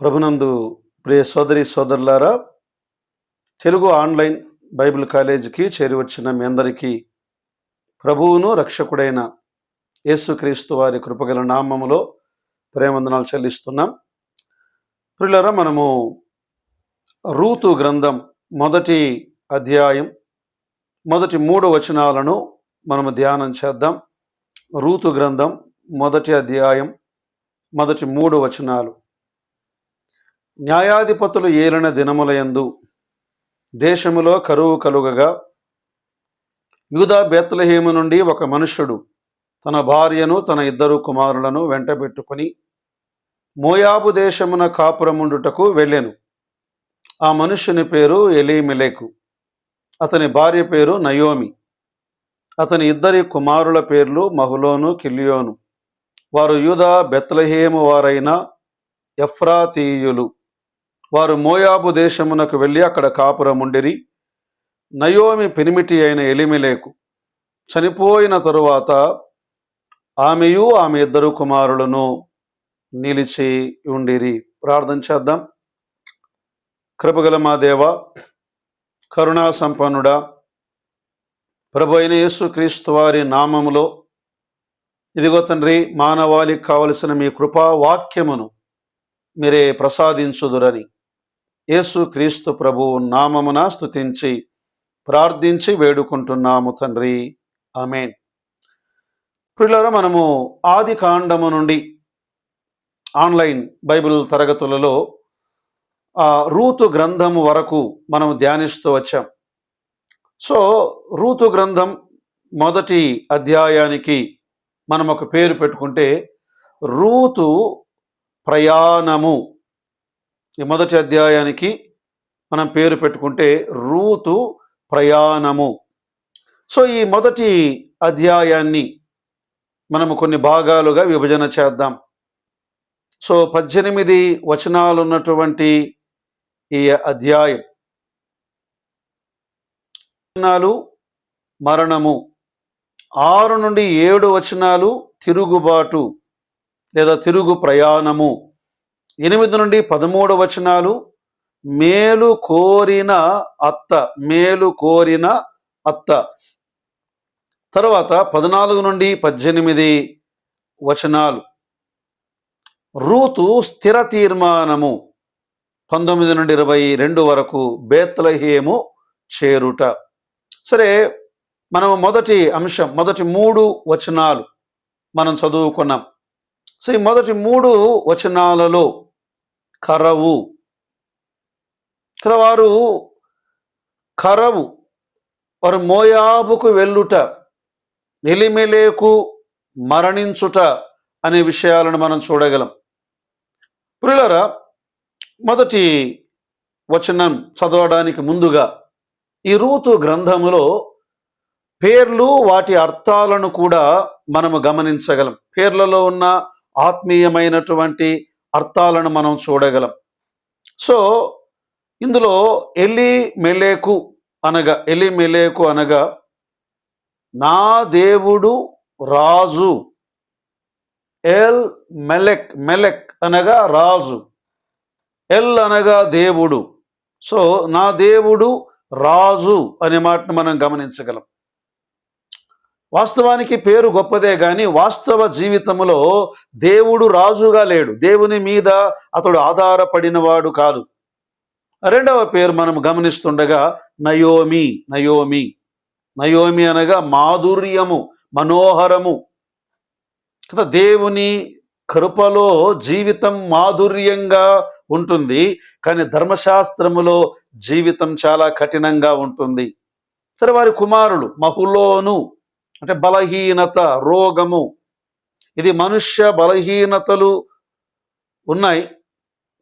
ప్రభునందు ప్రియ సోదరి సోదరులారా తెలుగు ఆన్లైన్ బైబిల్ కాలేజీకి చేరి వచ్చిన మీ అందరికీ ప్రభువును రక్షకుడైన యేసుక్రీస్తు వారి కృపగల నామములో ప్రేమందనాలు చెల్లిస్తున్నాం. ప్రియులారా మనము రూతు గ్రంథం మొదటి అధ్యాయం మొదటి మూడు వచనాలను మనము ధ్యానం చేద్దాం. రూతు గ్రంథం మొదటి అధ్యాయం మొదటి మూడు వచనాలు. న్యాయాధిపతులు ఏలిన దినములయందు దేశములో కరువు కలుగగా యూదా బేత్లహేము నుండి ఒక మనుష్యుడు తన భార్యను తన ఇద్దరు కుమారులను వెంటబెట్టుకుని మోయాబు దేశమున కాపురముండుటకు వెళ్ళెను. ఆ మనుష్యుని పేరు ఎలీమిలేకు. అతని భార్య పేరు నయోమి. అతని ఇద్దరి కుమారుల పేర్లు మహులోను కిలియోను. వారు యూదా బెత్లహేము వారైన ఎఫ్రాతీయులు. వారు మోయాబు దేశమునకు వెళ్ళి అక్కడ కాపురముండిరి నయోమి పెనిమిటి అయిన ఎలిమిలేకు చనిపోయిన తరువాత ఆమెయు ఆమె ఇద్దరు కుమారులను నిలిచి ఉండిరి. ప్రార్థన చేద్దాం. కృపగల మా దేవ కరుణా సంపన్నుడా ప్రభు అయిన యేసుక్రీస్తు వారి నామములో ఇదిగో తండ్రి మానవాళికి కావలసిన మీ కృపా వాక్యమును మీరే ప్రసాదించుదురని యేసు క్రీస్తు ప్రభువు నామమున స్తుతించి ప్రార్థించి వేడుకుంటున్నాము తండ్రి. ఆమెన్. పిల్లల మనము ఆది కాండము నుండి ఆన్లైన్ బైబిల్ తరగతులలో ఆ రూతు గ్రంథము వరకు మనం ధ్యానిస్తూ వచ్చాం. సో రూతు గ్రంథం మొదటి అధ్యాయానికి మనం ఒక పేరు పెట్టుకుంటే రూతు ప్రయాణము ఈ మొదటి అధ్యాయానికి మనం పేరు పెట్టుకుంటే రూతు ప్రయాణము. సో ఈ మొదటి అధ్యాయాన్ని మనము కొన్ని భాగాలుగా విభజన చేద్దాం. సో పద్దెనిమిది వచనాలు ఉన్నటువంటి ఈ అధ్యాయం. వచనాలు మరణము. ఆరు నుండి ఏడు వచనాలు తిరుగుబాటు లేదా తిరుగు ప్రయాణము. ఎనిమిది నుండి పదమూడు వచనాలు. మేలు కోరిన అత్త మేలు కోరిన అత్త. తర్వాత పద్నాలుగు నుండి పద్దెనిమిది వచనాలు. రూతు స్థిర తీర్మానము. పంతొమ్మిది నుండి ఇరవై రెండు వరకు బేత్లహేము చేరుట. సరే మనం మొదటి అంశం మొదటి మూడు వచనాలు మనం చదువుకున్నాం. సో ఈ మొదటి మూడు వచనాలలో కరవు. కదా వారు కరవు. వారు మోయాబుకు వెళ్ళుట ఎలిమెలేకు మరణించుట అనే విషయాలను మనం చూడగలం. పురులరా మొదటి వచనం చదవడానికి ముందుగా ఈ రూతు గ్రంథములో పేర్లు వాటి అర్థాలను కూడా మనము గమనించగలం. పేర్లలో ఉన్న ఆత్మీయమైనటువంటి అర్థాలను మనం చూడగలం. సో ఇందులో ఎలి మెలేకు అనగా ఎలి మెలేకు అనగా నా దేవుడు రాజు. ఎల్ మెలెక్ మెలెక్ అనగా రాజు. ఎల్ అనగా దేవుడు. సో నా దేవుడు రాజు అనే మాటను మనం గమనించగలం. వాస్తవానికి పేరు గొప్పదే కానీ వాస్తవ జీవితంలో దేవుడు రాజుగా లేడు. దేవుని మీద అతడు ఆధారపడినవాడు కాదు. రెండవ పేరు మనం గమనిస్తుండగా నయోమి నయోమి. నయోమి అనగా మాధుర్యము మనోహరము. కదా దేవుని కృపలో జీవితం మాధుర్యంగా ఉంటుంది కానీ ధర్మశాస్త్రములో జీవితం చాలా కఠినంగా ఉంటుంది. సరే వారి కుమారులు మహులోను అంటే బలహీనత రోగము. ఇది మనుష్య బలహీనతలు ఉన్నాయి.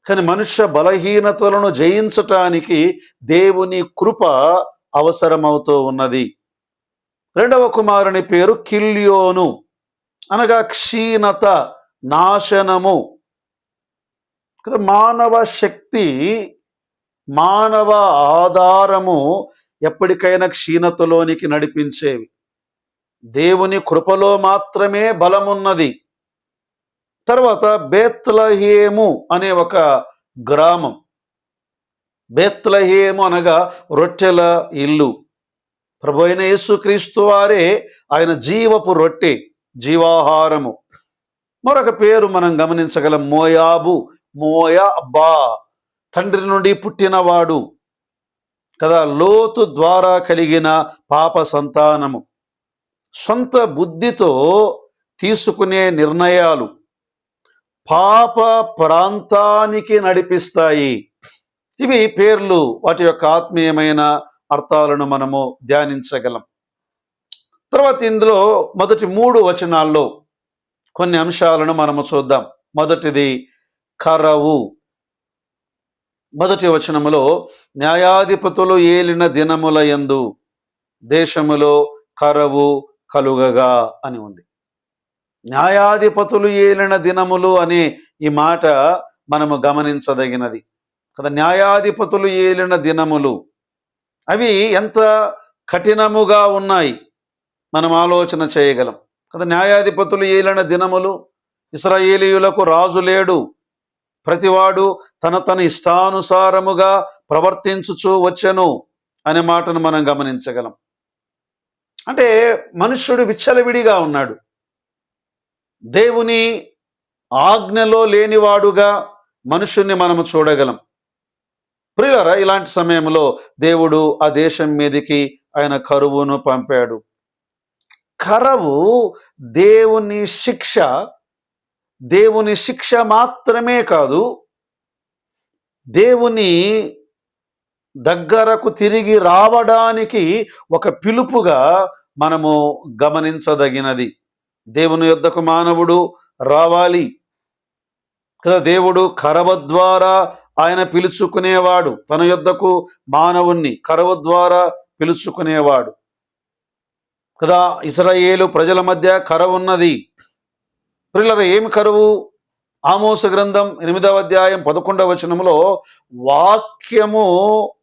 కానీ మనుష్య బలహీనతలను జయించటానికి దేవుని కృప అవసరమవుతూ ఉన్నది. రెండవ కుమారుని పేరు కిల్యోను. అనగా క్షీణత నాశనము. కదా మానవ శక్తి మానవ ఆధారము ఎప్పటికైనా క్షీణతలోనికి నడిపించేవి. దేవుని కృపలో మాత్రమే బలమున్నది. తర్వాత బేత్లహేము అనే ఒక గ్రామం. బేత్లహేము అనగా రొట్టెల ఇల్లు. ప్రభు అయిన యేసుక్రీస్తు వారే ఆయన జీవపు రొట్టె జీవాహారము. మరొక పేరు మనం గమనించగలం మోయాబు మోయా అబ్బా తండ్రి నుండి పుట్టినవాడు. కదా లోతు ద్వారా కలిగిన పాప సంతానము. సొంత బుద్ధితో తీసుకునే నిర్ణయాలు పాప ప్రాంతానికి నడిపిస్తాయి. ఇవి పేర్లు వాటి యొక్క ఆత్మీయమైన అర్థాలను మనము ధ్యానించగలం. తర్వాత ఇందులో మొదటి మూడు వచనాల్లో కొన్ని అంశాలను మనము చూద్దాం. మొదటిది కరవు. మొదటి వచనములో న్యాయాధిపతులు ఏలిన దినముల యందు దేశములో కరవు కలుగగా అని ఉంది. న్యాయాధిపతులు ఏలిన దినములు అనే ఈ మాట మనము గమనించదగినది. కదా న్యాయాధిపతులు ఏలిన దినములు అవి ఎంత కఠినముగా ఉన్నాయి మనం ఆలోచన చేయగలం. కదా న్యాయాధిపతులు ఏలిన దినములు ఇస్రాయేలీయులకు రాజు లేడు. ప్రతివాడు తన తన ఇష్టానుసారముగా ప్రవర్తించుచూ వచ్చెను అనే మాటను మనం గమనించగలం. అంటే మనుష్యుడు విచ్చలవిడిగా ఉన్నాడు. దేవుని ఆజ్ఞలో లేనివాడుగా మనుషుణ్ణి మనము చూడగలం. ప్రియులరా ఇలాంటి సమయంలో దేవుడు ఆ దేశం మీదకి ఆయన కరువును పంపాడు. కరవు దేవుని శిక్ష. దేవుని శిక్ష మాత్రమే కాదు దేవుని దగ్గరకు తిరిగి రావడానికి ఒక పిలుపుగా మనము గమనించదగినది. దేవుని యొద్దకు మానవుడు రావాలి. కదా దేవుడు కరవ ద్వారా ఆయన పిలుచుకునేవాడు. తన యొద్దకు మానవుణ్ణి కరవ ద్వారా పిలుచుకునేవాడు. కదా ఇస్రాయేలు ప్రజల మధ్య కరవు ఉన్నది. పిల్లల ఏమి కరువు? ఆమోస గ్రంథం ఎనిమిదవ అధ్యాయం పదకొండవ వచనంలో వాక్యము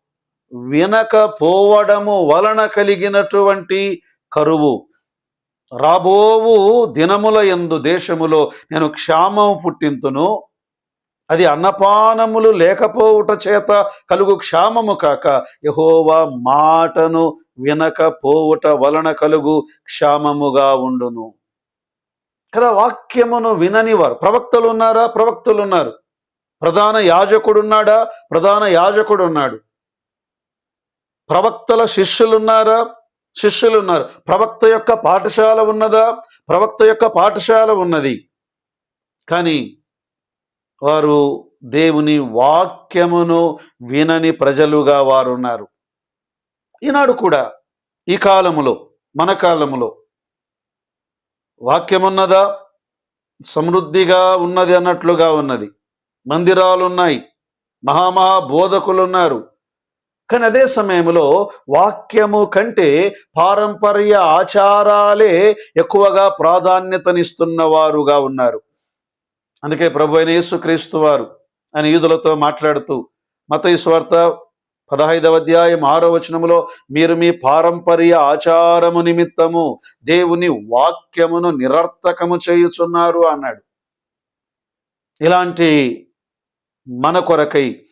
వినకపోవడము వలన కలిగినటువంటి కరువు. రాబోవు దినముల ఎందు దేశములో నేను క్షామము పుట్టింతును. అది అన్నపానములు లేకపోవుట చేత కలుగు క్షామము కాక యహోవా మాటను వినకపోవుట వలన కలుగు క్షామముగా ఉండును. కదా వాక్యమును వినని వారు ప్రవక్తలు ఉన్నారా? ప్రవక్తలు ఉన్నారు. ప్రధాన యాజకుడున్నాడా? ప్రధాన యాజకుడు ఉన్నాడు ప్రవక్తల శిష్యులు ఉన్నారా శిష్యులు ఉన్నారు ప్రవక్త యొక్క పాఠశాల ఉన్నదా? ప్రవక్త యొక్క పాఠశాల ఉన్నది. కానీ వారు దేవుని వాక్యమును వినని ప్రజలుగా వారు ఉన్నారు ఈనాడు కూడా ఈ కాలములో మన కాలములో వాక్యమున్నదా? సమృద్ధిగా ఉన్నది అన్నట్లుగా ఉన్నది. మందిరాలు ఉన్నాయి మహామహా బోధకులు ఉన్నారు కానీ అదే సమయంలో వాక్యము కంటే పారంపర్య ఆచారాలే ఎక్కువగా ప్రాధాన్యతనిస్తున్న వారుగా ఉన్నారు. అందుకే ప్రభు అయిన యేసుక్రీస్తు వారు ఆయన యూదులతో మాట్లాడుతూ మత స్వార్థ పదహైదవ అధ్యాయం ఆరో వచనములో మీరు మీ పారంపర్య ఆచారము నిమిత్తము దేవుని వాక్యమును నిరర్థకము చేయుచున్నారు అన్నాడు. ఇలాంటి మన కొరకై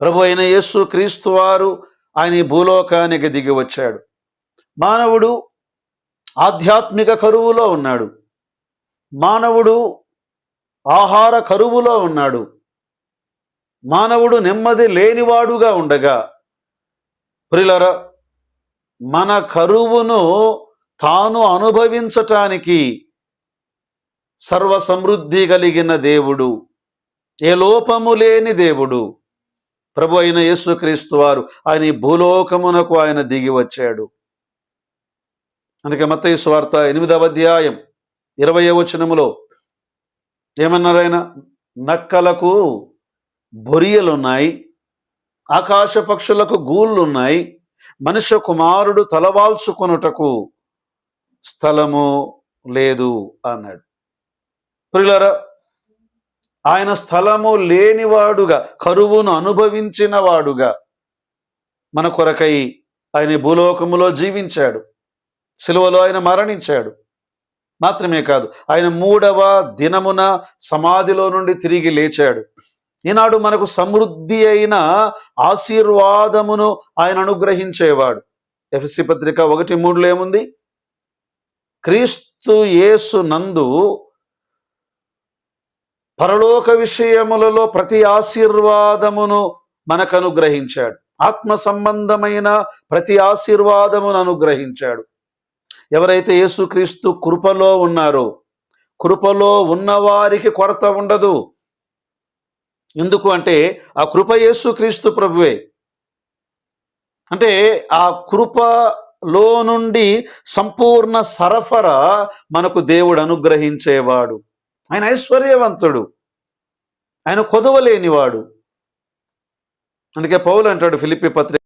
ప్రభు అయిన యేసు క్రీస్తు వారు ఆయన ఈ భూలోకానికి దిగి వచ్చాడు. మానవుడు ఆధ్యాత్మిక కరువులో ఉన్నాడు. మానవుడు ఆహార కరువులో ఉన్నాడు. మానవుడు నెమ్మది లేనివాడుగా ఉండగా ప్రిలర మన కరువును తాను అనుభవించటానికి సర్వ సమృద్ధి కలిగిన దేవుడు ఏ లోపము లేని దేవుడు ప్రభు అయిన యేసుక్రీస్తు వారు ఆయన ఈ భూలోకమునకు ఆయన దిగి వచ్చాడు. అందుకే మత్తయి స్వార్త ఎనిమిదవ అధ్యాయం ఇరవై వచనములో ఏమన్నారు ఆయన? నక్కలకు బొరియలున్నాయి ఆకాశ పక్షులకు గూళ్ళున్నాయి మనుష్య కుమారుడు తలవాల్చుకొనుటకు స్థలము లేదు అన్నాడు. ప్రియులారా ఆయన స్థలము లేనివాడుగా కరువును అనుభవించిన వాడుగా మన కొరకై ఆయన భూలోకములో జీవించాడు. సిలువలో ఆయన మరణించాడు. మాత్రమే కాదు ఆయన మూడవ దినమున సమాధిలో నుండి తిరిగి లేచాడు. ఈనాడు మనకు సమృద్ధి అయిన ఆశీర్వాదమును ఆయన అనుగ్రహించేవాడు. ఎఫ్సి పత్రిక ఒకటి మూడులో ఏముంది? క్రీస్తు యేసు నందు పరలోక విషయములలో ప్రతి ఆశీర్వాదమును మనకు అనుగ్రహించాడు ఆత్మ సంబంధమైన ప్రతి ఆశీర్వాదమును అనుగ్రహించాడు. ఎవరైతే యేసుక్రీస్తు కృపలో ఉన్నారో కృపలో ఉన్నవారికి కొరత ఉండదు. ఎందుకు అంటే ఆ కృప యేసుక్రీస్తు ప్రభువే. అంటే ఆ కృపలో నుండి సంపూర్ణ సరఫరా మనకు దేవుడు అనుగ్రహించేవాడు. ఆయన ఐశ్వర్యవంతుడు. ఆయన కొదవలేనివాడు. అందుకే పౌలు అంటాడు ఫిలిపి పత్రిక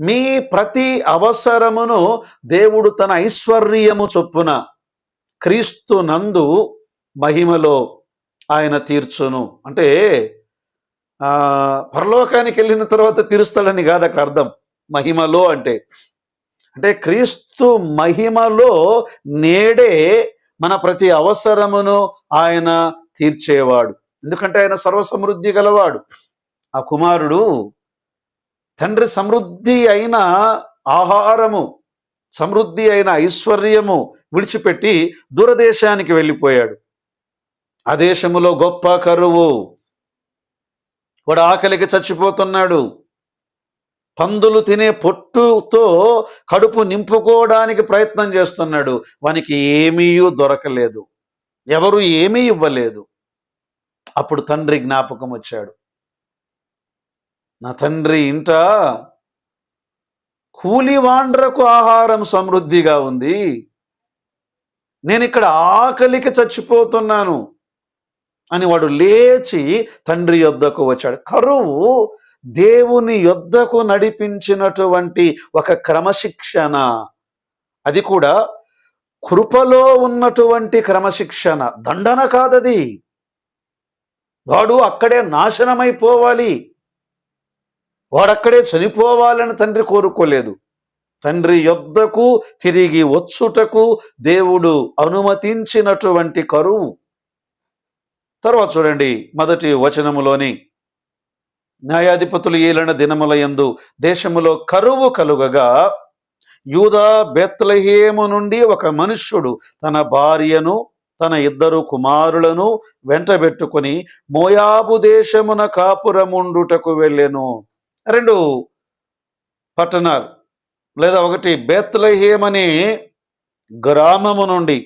మీ ప్రతి అవసరమును దేవుడు తన ఐశ్వర్యము చొప్పున క్రీస్తు నందు మహిమలో ఆయన తీర్చును. అంటే ఆ పరలోకానికి వెళ్ళిన తర్వాత తీరుస్తాడని కాదు అక్కడ అర్థం. మహిమలో అంటే. అంటే క్రీస్తు మహిమలో నేడే మన ప్రతి అవసరమును ఆయన తీర్చేవాడు. ఎందుకంటే ఆయన సర్వసమృద్ధి గలవాడు. ఆ కుమారుడు తండ్రి సమృద్ధి అయిన ఆహారము సమృద్ధి అయిన ఐశ్వర్యము విడిచిపెట్టి దూరదేశానికి వెళ్ళిపోయాడు. ఆ దేశములో గొప్ప కరువు. వాడు ఆకలికి చచ్చిపోతున్నాడు. పందులు తినే పొట్టుతో కడుపు నింపుకోవడానికి ప్రయత్నం చేస్తున్నాడు. వానికి ఏమీ దొరకలేదు. ఎవరు ఏమీ ఇవ్వలేదు. అప్పుడు తండ్రి జ్ఞాపకం వచ్చాడు. నా తండ్రి ఇంట కూలివాండ్రకు ఆహారం సమృద్ధిగా ఉంది. నేను ఇక్కడ ఆకలికి చచ్చిపోతున్నాను. అని వాడు లేచి తండ్రి యొద్దకు వచ్చాడు. కరువు దేవుని యొద్దకు నడిపించినటువంటి ఒక క్రమశిక్షణ. అది కూడా కృపలో ఉన్నటువంటి క్రమశిక్షణ. దండన కాదది. వాడు అక్కడే నాశనమైపోవాలి. వాడక్కడే చనిపోవాలని తండ్రి కోరుకోలేదు. తండ్రి యొద్దకు తిరిగి వచ్చుటకు దేవుడు అనుమతించినటువంటి కరువు. తర్వాత చూడండి మొదటి వచనములోని న్యాయాధిపతులు ఏలిన దినముల యందు దేశములో కరువు కలుగగా యూదా బెత్లహేము నుండి ఒక మనుష్యుడు తన భార్యను తన ఇద్దరు కుమారులను వెంటబెట్టుకొని మోయాబు దేశమున కాపురముండుటకు వెళ్ళెను. రెండు పట్టణాలు లేదా ఒకటి బెత్లహేమ్ అనే గ్రామము నుండి.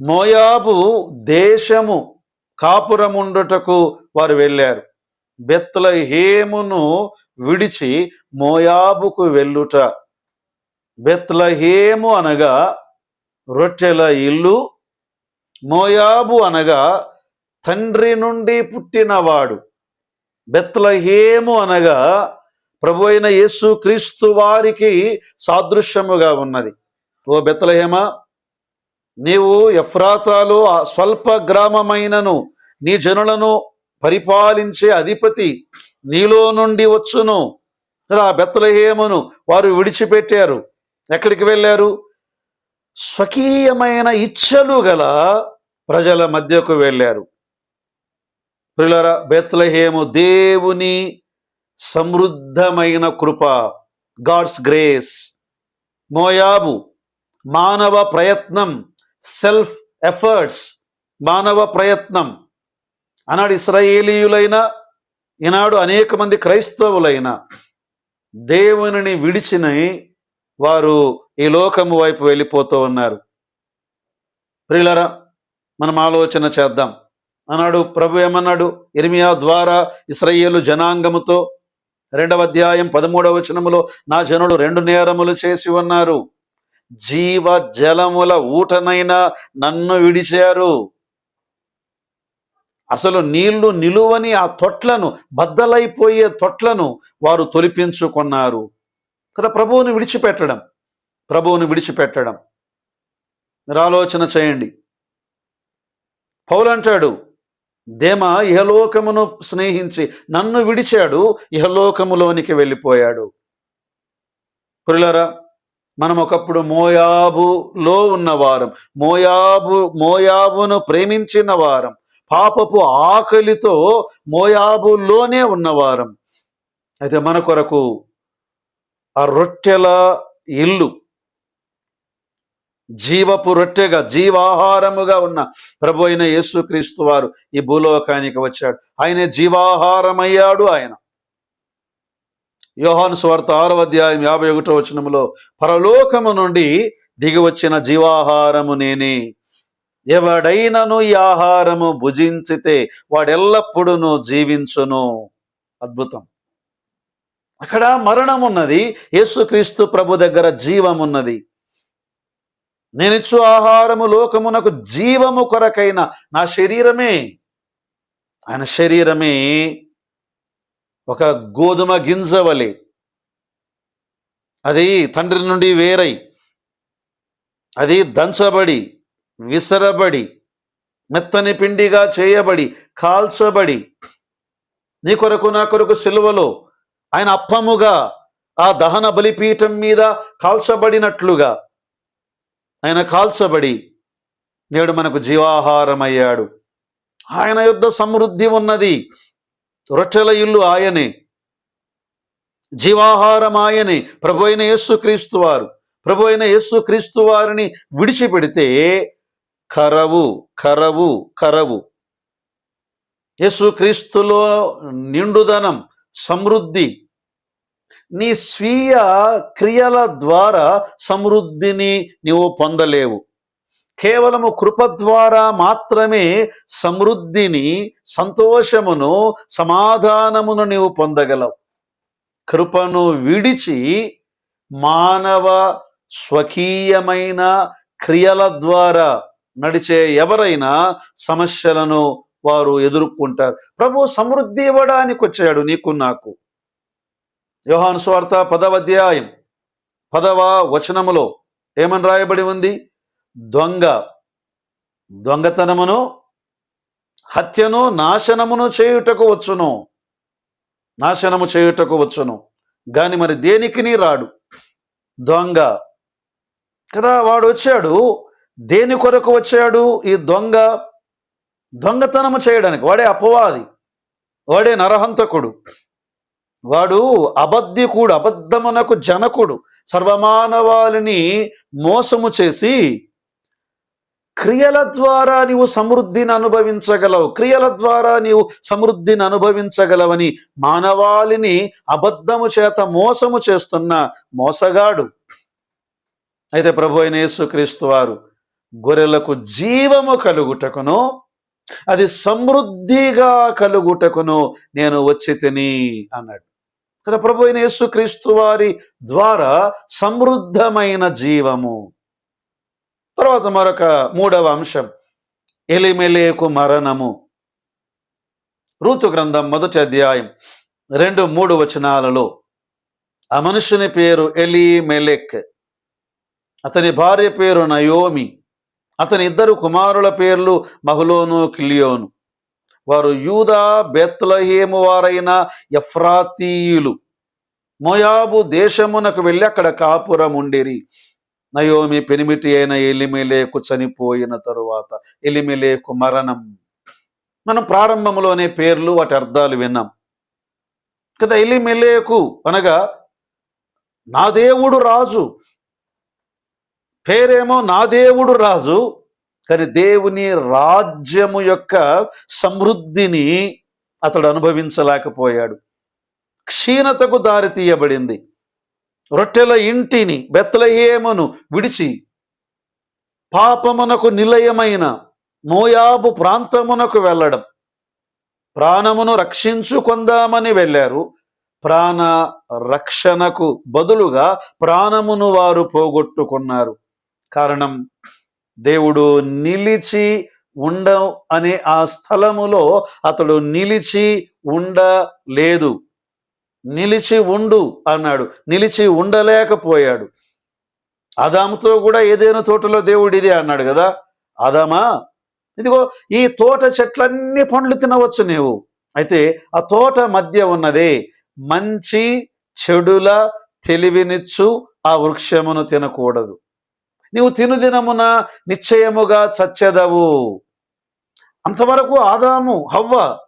మోయాబు దేశము కాపురముండుటకు వారు వెళ్ళారు. బెత్లహేమును విడిచి మోయాబుకు వెళ్ళుట. బెత్లహేము అనగా రొట్టెల ఇల్లు మోయాబు అనగా తండ్రి నుండి పుట్టినవాడు. బెత్లహేము అనగా ప్రభు అయిన యేసు క్రీస్తు వారికి సాదృశ్యముగా ఉన్నది. ఓ బెత్లహేమ నీవు ఎఫ్రాతాలో స్వల్ప గ్రామమైనను నీ జనులను పరిపాలించే అధిపతి నీలో నుండి వచ్చును. కదా బెత్తలహేమును వారు విడిచిపెట్టారు. ఎక్కడికి వెళ్ళారు? స్వకీయమైన ఇచ్చలు గల ప్రజల మధ్యకు వెళ్ళారు. పిల్లర బెత్లహేము దేవుని సమృద్ధమైన కృప గాడ్స్ గ్రేస్ మోయాబు మానవ ప్రయత్నం సెల్ఫ్ ఎఫర్ట్స్ మానవ ప్రయత్నం. ఆనాడు ఇస్రాయేలీయులైన ఈనాడు అనేక మంది క్రైస్తవులైన దేవునిని విడిచిన వారు ఈ లోకము వైపు వెళ్ళిపోతూ ఉన్నారు. ప్రియులరా మనం ఆలోచన చేద్దాం. అన్నాడు ప్రభు ఏమన్నాడు? ఇర్మియా ద్వారా ఇస్రయేలు జనాంగముతో రెండవ అధ్యాయం పదమూడవ వచనములో నా జనుడు రెండు నేరములు చేసి ఉన్నారు. జీవ జలముల ఊటనైనా నన్ను విడిచారు. అసలు నీళ్ళు నిలువని ఆ తొట్లను బద్దలైపోయే తొట్లను వారు తొలిపించుకున్నారు. కదా ప్రభువుని విడిచిపెట్టడం ప్రభువుని విడిచిపెట్టడం. మీరు ఆలోచన చేయండి. పౌలంటాడు దేమ ఇహలోకమును స్నేహించి నన్ను విడిచాడు ఇహలోకములోనికి వెళ్ళిపోయాడు. పురులరా మనం ఒకప్పుడు మోయాబులో ఉన్నవారం మోయాబు మోయాబును ప్రేమించిన వారం పాపపు ఆకలితో మోయాబులోనే ఉన్నవారం. అయితే మన కొరకు ఆ రొట్టెల ఇల్లు జీవపు రొట్టెగా జీవాహారముగా ఉన్న ప్రభు అయిన యేసుక్రీస్తు వారు ఈ భూలోకానికి వచ్చాడు. ఆయనే జీవాహారమయ్యాడు ఆయన. యోహాను స్వార్త ఆరో అధ్యాయం యాభై ఒకటో వచనములో పరలోకము నుండి దిగి వచ్చిన జీవాహారము నేనే. ఎవడైనను ఈ ఆహారము భుజించితే వాడెల్లప్పుడూ జీవించును. అద్భుతం. అక్కడ మరణం ఉన్నది యేసుక్రీస్తు ప్రభు దగ్గర జీవం ఉన్నది నేనిచ్చు ఆహారము లోకమునకు జీవము కొరకైన నా శరీరమే. ఆయన శరీరమే ఒక గోధుమ గింజ వలె. అది తండ్రి నుండి వేరై. అది దంచబడి విసరబడి మెత్తని పిండిగా చేయబడి కాల్చబడి. నీ కొరకు నా కొరకు సిలువలో ఆయన అప్పముగా ఆ దహన బలిపీఠం మీద కాల్చబడినట్లుగా. ఆయన కాల్చబడి నేడు మనకు జీవాహారం అయ్యాడు ఆయన యుద్ధ సమృద్ధి ఉన్నది. రొట్టెల ఇల్లు ఆయనే. జీవాహారం ఆయనే ప్రభు అయిన యేసుక్రీస్తు వారు. ప్రభు అయిన యేసుక్రీస్తు వారిని విడిచిపెడితే కరవు కరవు కరవు. యేసుక్రీస్తులో నిండుదనం సమృద్ధి. నీ స్వీయ క్రియల ద్వారా సమృద్ధిని నీవు పొందలేవు. కేవలము కృప ద్వారా మాత్రమే సమృద్ధిని సంతోషమును సమాధానమును నీవు పొందగలవు. కృపను విడిచి మానవ స్వకీయమైన క్రియల ద్వారా నడిచే ఎవరైనా సమస్యలను వారు ఎదుర్కొంటారు. ప్రభు సమృద్ధి ఇవ్వడానికి వచ్చాడు నీకు నాకు. యోహాను స్వార్థ పదవ అధ్యాయం పదవ వచనములో ఏమని రాయబడి ఉంది? దొంగ దొంగతనమును హత్యను నాశనమును చేయుటకు వచ్చును. నాశనము చేయుటకు వచ్చును. గాని మరి దేనికి రాడు? దొంగ. కదా వాడు వచ్చాడు. దేని కొరకు వచ్చాడు ఈ దొంగ? దొంగతనము చేయడానికి. వాడే అపవాది. వాడే నరహంతకుడు. వాడు అబద్ధికుడు అబద్ధమునకు జనకుడు. సర్వమానవాళిని మోసము చేసి క్రియల ద్వారా నీవు సమృద్ధిని అనుభవించగలవు. క్రియల ద్వారా నీవు సమృద్ధిని అనుభవించగలవని మానవాళిని అబద్ధము చేత మోసము చేస్తున్న మోసగాడు. అయితే ప్రభు అయిన యేసుక్రీస్తు వారు గొర్రెలకు జీవము కలుగుటకును అది సమృద్ధిగా కలుగుటకును నేను వచ్చి తిని అన్నాడు. కదా ప్రభు అయిన యేసుక్రీస్తు వారి ద్వారా సమృద్ధమైన జీవము. తర్వాత మరొక మూడవ అంశం. ఎలిమెలేకు మరణము. ఋతు గ్రంథం మొదటి అధ్యాయం రెండు మూడు వచనాలలో ఆ మనుషుని పేరు ఎలి మెలెక్ అతని భార్య పేరు నయోమి. అతని ఇద్దరు కుమారుల పేర్లు మహులోను కిలియోను. వారు యూదా బెత్లహేము వారైన ఎఫ్రాతీయులు. మోయాబు దేశమునకు వెళ్ళి అక్కడ కాపురం ఉండిరి నయోమి పెనిమిటి అయిన ఎలిమెలేకు చనిపోయిన తరువాత ఎలిమెలేకు మరణం. మనం ప్రారంభంలోనే పేర్లు వాటి అర్థాలు విన్నాం. కదా ఎలిమెలేకు అనగా నా దేవుడు రాజు. పేరేమో నా దేవుడు రాజు కానీ దేవుని రాజ్యము యొక్క సమృద్ధిని అతడు అనుభవించలేకపోయాడు. క్షీణతకు దారి తీయబడింది. రొట్టెల ఇంటిని బెత్తలహేమను విడిచి పాపమునకు నిలయమైన మోయాబు ప్రాంతమునకు వెళ్ళడం. ప్రాణమును రక్షించుకుందామని వెళ్ళారు. ప్రాణ రక్షణకు బదులుగా ప్రాణమును వారు పోగొట్టుకున్నారు. కారణం దేవుడు నిలిచి ఉండ అనే ఆ స్థలములో అతడు నిలిచి ఉండలేదు. నిలిచి ఉండు అన్నాడు. నిలిచి ఉండలేకపోయాడు. ఆదాముతో కూడా ఏదైనా తోటలో దేవుడు ఇదే అన్నాడు కదా? ఆదామా ఇదిగో ఈ తోట చెట్లన్నీ పండ్లు తినవచ్చు నీవు. అయితే ఆ తోట మధ్య ఉన్నదే మంచి చెడుల తెలివినిచ్చు ఆ వృక్షమును తినకూడదు. నీవు తినుదినమున నిశ్చయముగా చచ్చెదవు. అంతవరకు ఆదాము హవ్వ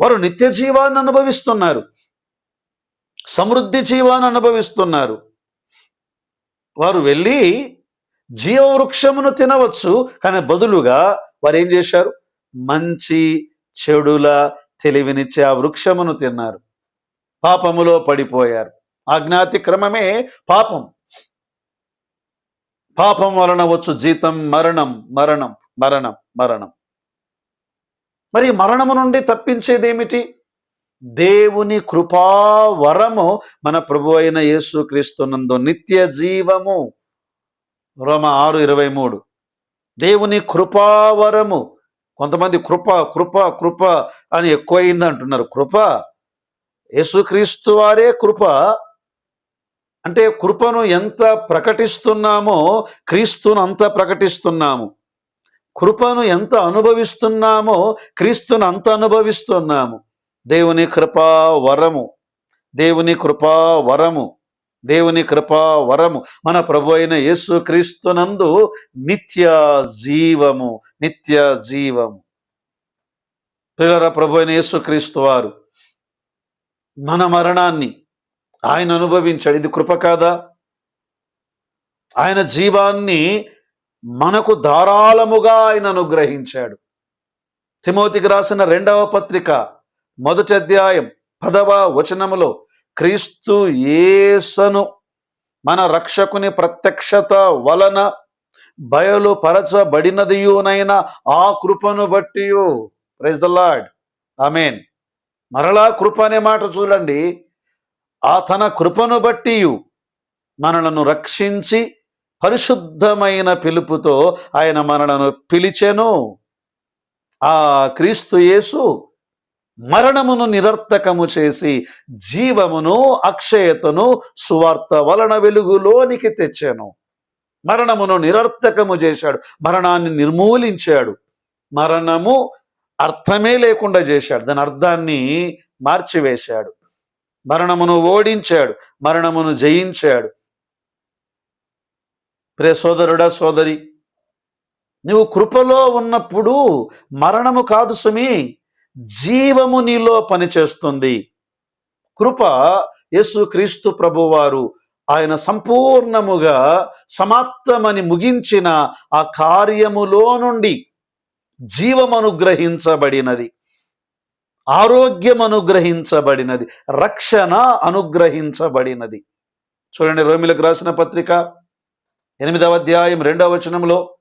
వారు నిత్య జీవాన్ని అనుభవిస్తున్నారు. సమృద్ధి జీవాన్ని అనుభవిస్తున్నారు. వారు వెళ్ళి జీవవృక్షమును తినవచ్చు కానీ బదులుగా వారు ఏం చేశారు? మంచి చెడుల తెలివినిచ్చే ఆ వృక్షమును తిన్నారు. పాపములో పడిపోయారు. ఆజ్ఞాతిక్రమమే పాపం. పాపం వలన వచ్చు జీతం మరణం మరణం మరణం మరణం. మరి మరణము నుండి తప్పించేదేమిటి? దేవుని కృపావరము మన ప్రభు అయిన యేసుక్రీస్తునందు నిత్య జీవము. రోమ ఆరు ఇరవై మూడు. దేవుని కృపావరము కొంతమంది కృప కృప కృప అని ఎక్కువైంది అంటున్నారు. కృప? యేసుక్రీస్తు వారే కృప. అంటే కృపను ఎంత ప్రకటిస్తున్నామో క్రీస్తును అంత ప్రకటిస్తున్నాము. కృపను ఎంత అనుభవిస్తున్నామో క్రీస్తును అంత అనుభవిస్తున్నాము. దేవుని కృపా వరము. దేవుని కృపా వరము. దేవుని కృపా వరము. మన ప్రభు అయిన యేసుక్రీస్తునందు నిత్య జీవము. నిత్య జీవము. పిల్లల ప్రభు అయిన యేసుక్రీస్తు వారు మన మరణాన్ని ఆయన అనుభవించాడు. ఇది కృప కాదా? ఆయన జీవాన్ని మనకు ధారాళముగా ఆయన అనుగ్రహించాడు. తిమోతికి రాసిన రెండవ పత్రిక మొదటి అధ్యాయం పదవ వచనములో క్రీస్తు యేసను మన రక్షకుని ప్రత్యక్షత వలన బయలుపరచబడినదియునైన ఆ కృపను బట్టి ప్రైజ్ ద లార్డ్ ఆమెన్ మరలా కృప అనే మాట చూడండి. ఆ తన కృపను బట్టి మనలను రక్షించి పరిశుద్ధమైన పిలుపుతో ఆయన మనలను పిలిచెను. ఆ క్రీస్తు యేసు మరణమును నిరర్థకము చేసి జీవమును అక్షయతను సువార్త వలన వెలుగులోనికి తెచ్చాను. మరణమును నిరర్థకము చేశాడు. మరణాన్ని నిర్మూలించాడు. మరణము అర్థమే లేకుండా చేశాడు. దాని అర్థాన్ని మార్చివేశాడు. మరణమును ఓడించాడు. మరణమును జయించాడు. ప్రే సోదరుడా సోదరి నువ్వు కృపలో ఉన్నప్పుడు మరణము కాదు సుమి. జీవము నీలో పనిచేస్తుంది. కృప యేసు క్రీస్తు ప్రభువారు ఆయన సంపూర్ణముగా సమాప్తమని ముగించిన ఆ కార్యములో నుండి జీవం అనుగ్రహించబడినది ఆరోగ్యం అనుగ్రహించబడినది రక్షణ అనుగ్రహించబడినది. చూడండి రోమిలకు రాసిన పత్రిక ఎనిమిదవ అధ్యాయం రెండవ వచనంలో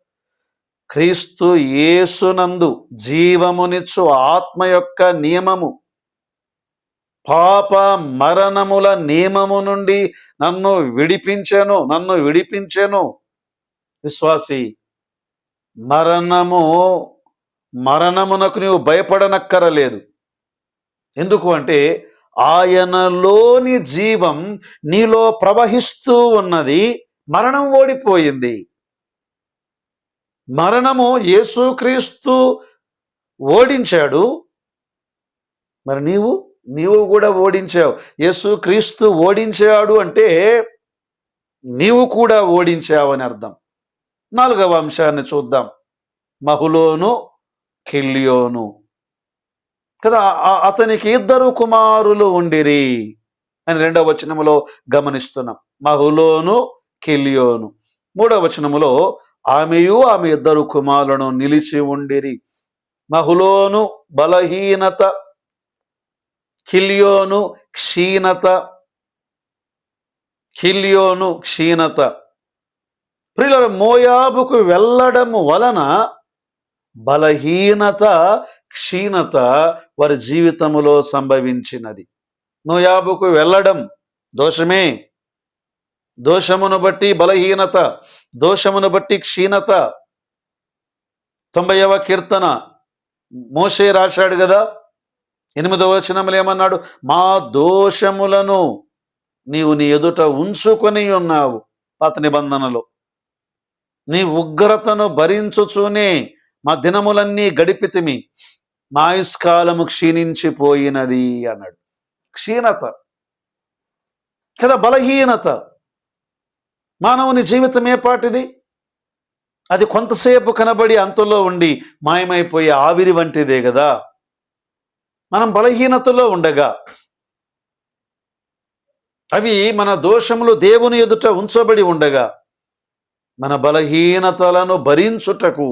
క్రీస్తు యేసునందు జీవమునిచ్చు ఆత్మ యొక్క నియమము. పాప మరణముల నియమము నుండి నన్ను విడిపించెను నన్ను విడిపించెను. విశ్వాసి మరణము మరణమునకు నీవు భయపడనక్కరలేదు. ఎందుకు అంటే ఆయనలోని జీవం నీలో ప్రవహిస్తూ ఉన్నది మరణం ఓడిపోయింది. మరణము యేసుక్రీస్తు ఓడించాడు. మరి నీవు నీవు కూడా ఓడించావు. యేసుక్రీస్తు ఓడించాడు అంటే నీవు కూడా ఓడించావు అని అర్థం. నాలుగవ అంశాన్ని చూద్దాం. మహులోను కిల్లియోను కదా అతనికి ఇద్దరు కుమారులు ఉండిరి అని రెండవ వచనములో గమనిస్తున్నాం. మహులోను కిల్లియోను మూడవ వచనములో ఆమెయు ఆమె ఇద్దరు కుమారులను నిలిచి ఉండిరి. మహులోను బలహీనత కిలియోను క్షీణత కిలియోను క్షీణత. ప్రియుల మోయాబుకు వెళ్ళడం వలన బలహీనత క్షీణత వారి జీవితములో సంభవించినది. మోయాబుకు వెళ్ళడం దోషమే. దోషమును బట్టి బలహీనత దోషమును బట్టి క్షీణత. తొంభైవ కీర్తన. మోసే రాశాడు కదా? ఎనిమిదవ వచనములు ఏమన్నాడు? మా దోషములను నీవు నీ ఎదుట ఉంచుకొని ఉన్నావు పాత నిబంధనలో. నీ ఉగ్రతను భరించుచూనే మా దినములన్నీ గడిపితిమి. మా ఆయుష్కాలము క్షీణించిపోయినది అన్నాడు. క్షీణత. కదా? బలహీనత. మానవుని జీవితం ఏ పాటిది? అది కొంతసేపు కనబడి అంతలో ఉండి మాయమైపోయే ఆవిరి వంటిదే కదా మనం బలహీనతలో ఉండగా. అవి మన దోషములు దేవుని ఎదుట ఉంచబడి ఉండగా. మన బలహీనతలను భరించుటకు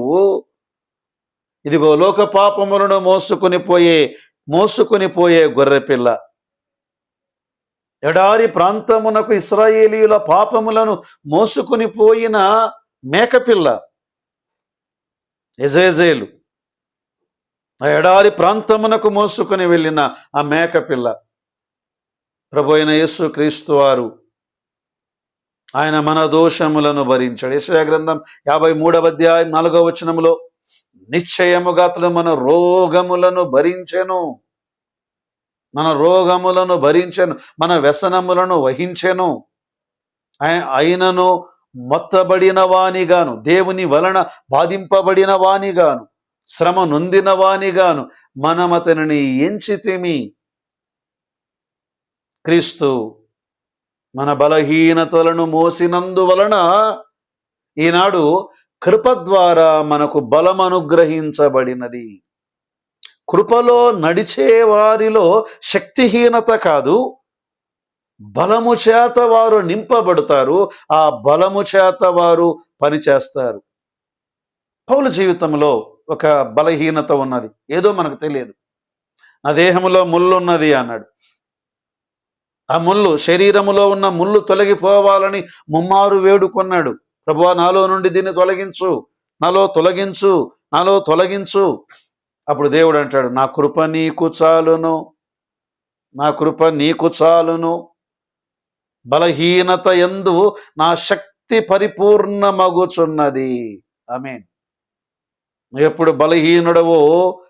ఇదిగో లోక పాపములను మోసుకొని పోయే మోసుకొని పోయే గొర్రెపిల్ల. ఎడారి ప్రాంతమునకు ఇస్రాయేలీయుల పాపములను మోసుకొని పోయిన మేకపిల్ల ఎజేజేలు ఆ ఎడారి ప్రాంతమునకు మోసుకుని వెళ్ళిన ఆ మేకపిల్ల. ప్రభు యేసు క్రీస్తు వారు ఆయన మన దోషములను భరించాడు. యశయ గ్రంథం యాభై మూడవ అధ్యాయం నాలుగవ వచనములో నిశ్చయముగా అతడు మన రోగములను భరించెను. మన రోగములను భరించెను మన వ్యసనములను వహించెను. అయినను మొత్తబడిన వానిగాను దేవుని వలన బాధింపబడిన వానిగాను శ్రమ నొందిన వానిగాను మనమతనిని ఎంచితిమి క్రీస్తు మన బలహీనతలను మోసినందువలన ఈనాడు కృప ద్వారా మనకు బలం అనుగ్రహించబడినది కృపలో నడిచే వారిలో శక్తిహీనత కాదు. బలము చేత వారు నింపబడతారు. ఆ బలము చేత వారు పనిచేస్తారు. పౌల జీవితంలో ఒక బలహీనత ఉన్నది. ఏదో మనకు తెలియదు. నా దేహములో ముళ్ళు ఉన్నది అన్నాడు. ఆ ముళ్ళు శరీరములో ఉన్న ముళ్ళు తొలగిపోవాలని ముమ్మారు వేడుకొన్నాడు. ప్రభువా నాలో నుండి దీన్ని తొలగించు. నాలో తొలగించు. నాలో తొలగించు. అప్పుడు దేవుడు అంటాడు నా కృప నీకు చాలును నా కృప నీకు చాలును. బలహీనత ఎందు నా శక్తి పరిపూర్ణమగుచున్నది. ఆమేన్. నువ్వు ఎప్పుడు బలహీనుడవో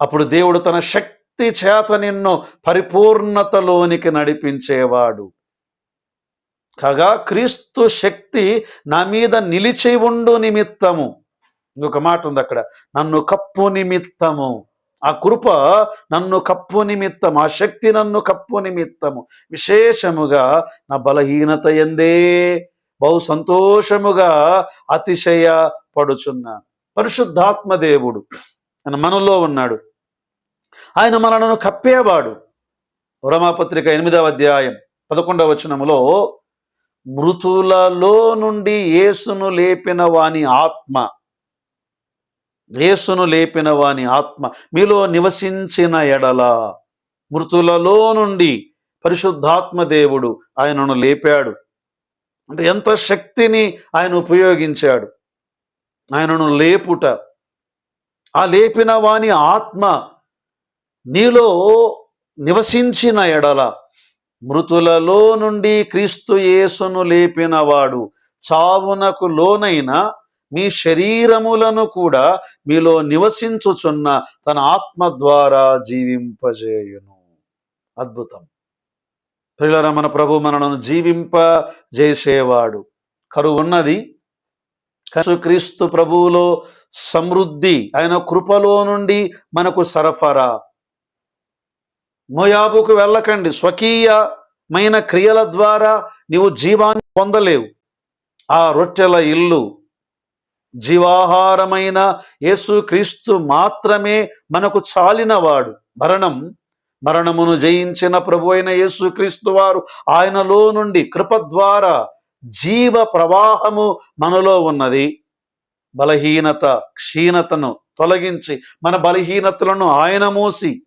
అప్పుడు దేవుడు తన శక్తి చేత నిన్ను పరిపూర్ణతలోనికి నడిపించేవాడు. కాగా క్రీస్తు శక్తి నా మీద నిలిచి ఉండు నిమిత్తము. ఇంకొక మాట ఉంది అక్కడ. నన్ను కప్పు నిమిత్తము. ఆ కృప నన్ను కప్పు నిమిత్తం ఆ శక్తి నన్ను కప్పు నిమిత్తము. విశేషముగా నా బలహీనత ఎందే. బహు సంతోషముగా అతిశయ పడుచున్నాను పరిశుద్ధాత్మ దేవుడు ఆయన మనలో ఉన్నాడు. ఆయన మనలను కప్పేవాడు. రమాపత్రిక ఎనిమిదవ అధ్యాయం పదకొండవ వచనములో మృతులలో నుండి యేసును లేపిన వాని ఆత్మ యేసును లేపిన వాని ఆత్మ మీలో నివసించిన ఎడల మృతులలో నుండి పరిశుద్ధాత్మ దేవుడు ఆయనను లేపాడు. అంటే ఎంత శక్తిని ఆయన ఉపయోగించాడు. ఆయనను లేపుట. ఆ లేపిన వాని ఆత్మ నీలో నివసించిన ఎడల మృతులలో నుండి క్రీస్తు యేసును లేపినవాడు చావునకు లోనైన మీ శరీరములను కూడా మీలో నివసించుచున్న తన ఆత్మ ద్వారా జీవింపజేయును. అద్భుతం. ప్రియులరా మన ప్రభు మనను జీవింపజేసేవాడు. కరువు ఉన్నది. క్రీస్తు ప్రభువులో సమృద్ధి ఆయన కృపలో నుండి మనకు సరఫరా. మోయాబుకు వెళ్ళకండి. స్వకీయమైన క్రియల ద్వారా నీవు జీవాన్ని పొందలేవు. ఆ రొట్టెల ఇల్లు జీవాహారమైన యేసుక్రీస్తు మాత్రమే మనకు చాలినవాడు. మరణం మరణమును జయించిన ప్రభు అయిన యేసుక్రీస్తు వారు ఆయనలో నుండి కృప ద్వారా జీవ ప్రవాహము మనలో ఉన్నది. బలహీనత క్షీణతను తొలగించి మన బలహీనతలను ఆయన మోసి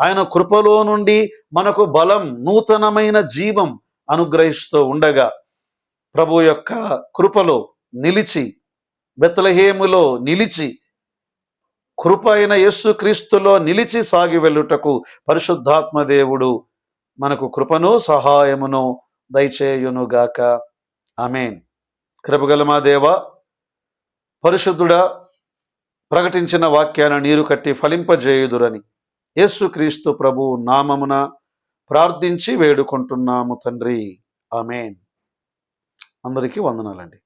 ఆయన కృపలో నుండి మనకు బలం నూతనమైన జీవం అనుగ్రహిస్తూ ఉండగా ప్రభు యొక్క కృపలో నిలిచి బెత్తలహేములో నిలిచి కృప అయిన యేసుక్రీస్తులో నిలిచి సాగి వెళ్ళుటకు పరిశుద్ధాత్మ దేవుడు మనకు కృపను సహాయమును దయచేయునుగాక. ఆమెన్. కృపగల మా దేవ పరిశుద్ధుడా ప్రకటించిన వాక్యాన్ని నీరు కట్టి ఫలింపజేయుదురని యేసుక్రీస్తు ప్రభు నామమున ప్రార్థించి వేడుకుంటున్నాము తండ్రి. ఆమెన్. అందరికీ వందనాలండి.